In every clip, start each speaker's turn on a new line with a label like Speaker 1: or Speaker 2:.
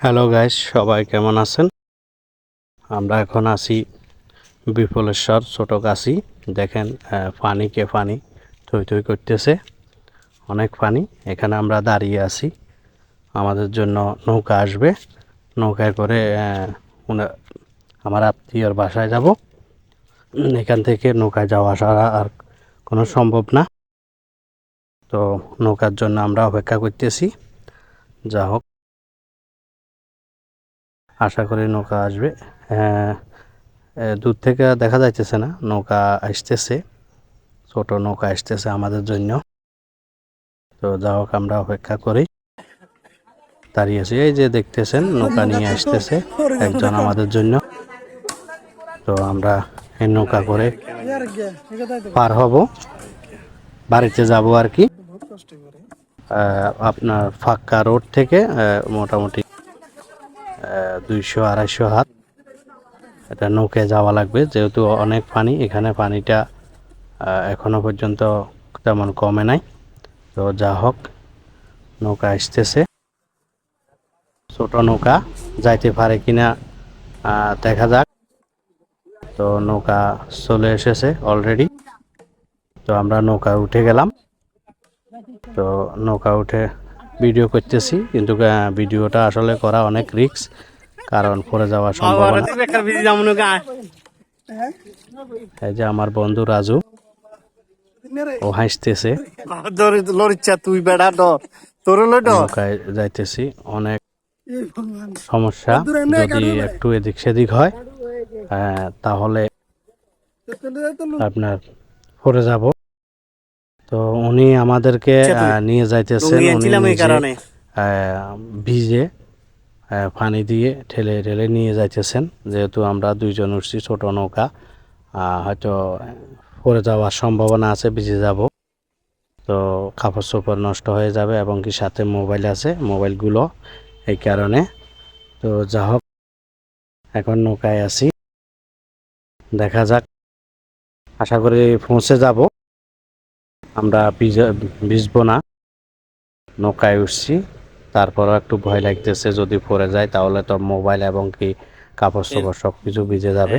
Speaker 1: Hello guys সবাই কেমন আছেন? আমরা এখন আছি বিপুলেশ্বর ছোট কাশি দেখেন আহ, পানিকে পানি থই থই করতেছে। অনেক পানি। এখানে আমরা দাঁড়িয়ে আছি। আমাদের জন্য নৌকা আসবে। নৌকায় করে আমার আত্মীয়র বাসায় যাব। এখান থেকে নৌকায় যাওয়া আসা আর কোনো সম্ভব না। তো নৌকার জন্য আমরা অপেক্ষা করতেছি। যা হোক। আশা করি নৌকা আসবে। হ্যাঁ, দূর থেকে দেখা যাইতেছে না নৌকা আসতেছে ছোট নৌকা আসতেছে আমাদের জন্য। তো যা হোক আমরা অপেক্ষা করি। দাঁড়িয়েছি এই যে দেখতেছেন নৌকা নিয়ে আসতেছে একজন আমাদের জন্য। তো আমরা এই নৌকা করে পার হব। বাড়িতে যাব আর কি। আপনার ফাক্কা রোড থেকে মোটামুটি দুইশো আড়াইশো হাত। এটা নৌকায় যাওয়া লাগবে যেহেতু অনেক পানি এখানে পানিটা আহ, এখনও পর্যন্ত তেমন কমে নাই। তো যা হোক নৌকা আসতেছে। ছোট নৌকা যাইতে পারে কিনা দেখা যাক। তো নৌকা চলে এসেছে অলরেডি তো আমরা নৌকা উঠে গেলাম। তো নৌকা উঠে ভিডিও করতেছি কিন্তু আহ, ভিডিওটা আসলে করা অনেক রিক্স কারণ পরে যাওয়ার সম্ভাবনা। এই যে আমার বন্ধু রাজু ও হাসতেছে।
Speaker 2: তুই বেড়া ডর। তোর
Speaker 1: যাইতেছি অনেক সমস্যা যদি একটু এদিক সেদিক হয় তাহলে আপনার পরে যাব। উনি আমাদেরকে নিয়ে যাইতেছেন উনি ভিজে পানি দিয়ে ঠেলে ঠেলে নিয়ে যাইতেছেন। যেহেতু আমরা দুইজন উঠছি ছোট নৌকা হয়তো পড়ে যাওয়ার সম্ভাবনা আছে ভিজে যাব। তো কাপড় চোপড় নষ্ট হয়ে যাবে এবং কি সাথে মোবাইল আছে মোবাইলগুলো এই কারণে। তো যা হোক এখন নৌকায় আছি। দেখা যাক আশা করি পৌঁছে যাব। আমরা ভিজে- ভিজবো না। নৌকায় উঠছি। তারপরও একটু ভয় লাগতেছে যদি পড়ে যায় তাহলে তো মোবাইল এবং কি কাপড় চোপড় সব কিছু ভিজে যাবে।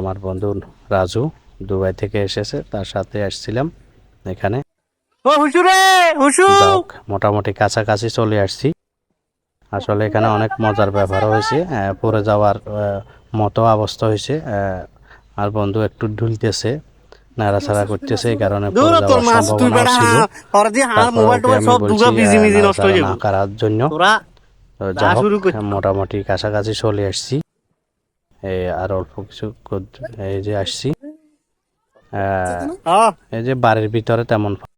Speaker 1: আমার বন্ধু রাজু দুবাই থেকে এসেছে তার সাথে আসছিলাম এখানে। মোটামুটি কাছাকাছি চলে আসছি। আসলে এখানে অনেক মজার ব্যাপার হয়েছে পড়ে যাওয়ার মতো অবস্থা হয়েছে আর বন্ধু একটু ঢুলতেছে। নাড়াচাড়া করতেছে এই কারণে করার জন্য। মোটামুটি কাছাকাছি চলে আসছি। এই আর অল্প কিছু এই যে আসছি। এই যে বাড়ির ভিতরে তেমন